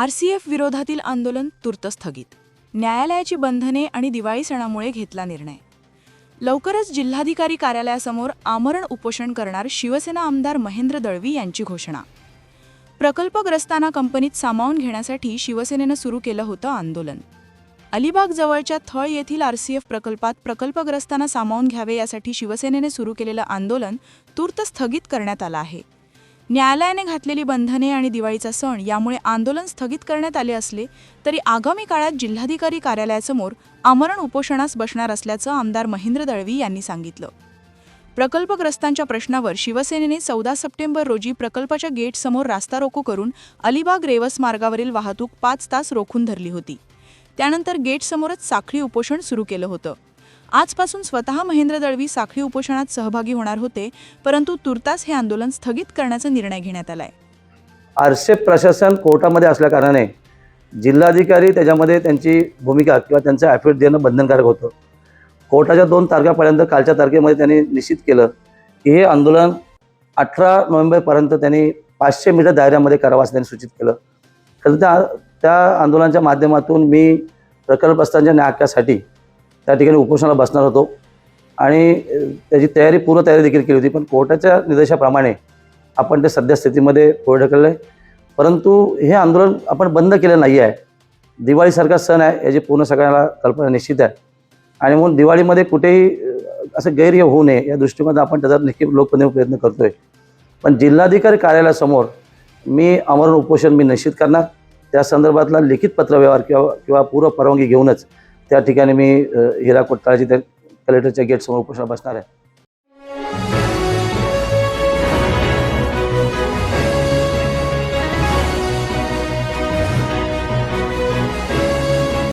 RCF विरोधातील आंदोलन तूर्त स्थगित न्यायालयाची बंधने आणि दिवाळी सणामुळे घेतला निर्णय. लवकरच जिल्हाधिकारी कार्यालयासमोर आमरण उपोषण करणार शिवसेना आमदार महेंद्र दळवी यांची घोषणा. प्रकल्पग्रस्तांना कंपनीत सामावून घेण्यासाठी शिवसेनेनं सुरू केलं होतं आंदोलन. अलिबाग जवळच्या थळ येथील आरसीएफ प्रकल्पात प्रकल्पग्रस्तांना सामावून घ्यावे यासाठी शिवसेनेने सुरू केलेलं आंदोलन तूर्त स्थगित करण्यात आलं आहे. न्यायालयाने घातलेली बंधने आणि दिवाळीचा सण यामुळे आंदोलन स्थगित करण्यात आले असले तरी आगामी काळात जिल्हाधिकारी कार्यालयासमोर आमरण उपोषणास बसणार असल्याचं आमदार महेंद्र दळवी यांनी सांगितलं. प्रकल्पग्रस्तांच्या प्रश्नावर शिवसेनेने चौदा सप्टेंबर रोजी प्रकल्पाच्या गेटसमोर रास्ता रोको करून अलिबाग रेवस मार्गावरील वाहतूक पाच तास रोखून धरली होती. त्यानंतर गेटसमोरच साखळी उपोषण सुरू केलं होतं. आजपासून स्वतः महेंद्र दळवी साखळी उपोषणात सहभागी होणार होते परंतु तुर्तास हे आंदोलन स्थगित करण्याचा निर्णय घेण्यात आलाय. आरसे प्रशासन कोर्टामध्ये असल्याकारणाने जिल्हाधिकारी त्याच्यामध्ये त्यांची भूमिका किंवा त्यांचं ॲफिडेविट देणं बंधनकारक होतं. कोर्टाच्या दोन तारखेपर्यंत कालच्या तारखेमध्ये त्यांनी निश्चित केलं की हे आंदोलन अठरा नोव्हेंबरपर्यंत त्यांनी पाचशे मीटर दायऱ्यामध्ये करावं असं त्यांनी सूचित केलं. तर त्या त्या आंदोलनाच्या माध्यमातून मी प्रकल्पस्थांच्या न्यायासाठी त्या ठिकाणी उपोषणाला बसणार होतो. आणि त्याची तयारी पूर्ण तयारी देखील केली होती. पण कोर्टाच्या निर्देशाप्रमाणे आपण ते सध्या स्थितीमध्ये पुढे ढकललं आहे. परंतु हे आंदोलन आपण बंद केलं नाही आहे. दिवाळीसारखा सण आहे याची पूर्ण सगळ्यांना कल्पना निश्चित आहे. आणि म्हणून दिवाळीमध्ये कुठेही असं गैर्य होऊ नये या दृष्टीमध्ये आपण त्याचा नक्की लोकपणे प्रयत्न करतो आहे पण जिल्हाधिकारी कार्यालयासमोर मी अमरण उपोषण मी निश्चित करणार. त्या संदर्भातला लिखित पत्रव्यवहार किंवा किंवा पूर्व परवानगी घेऊनच त्या ठिकाणी मी अ, हिराकोट तळाची त्या कलेक्टरच्या गेटसमोर उपोषण बसणार आहे.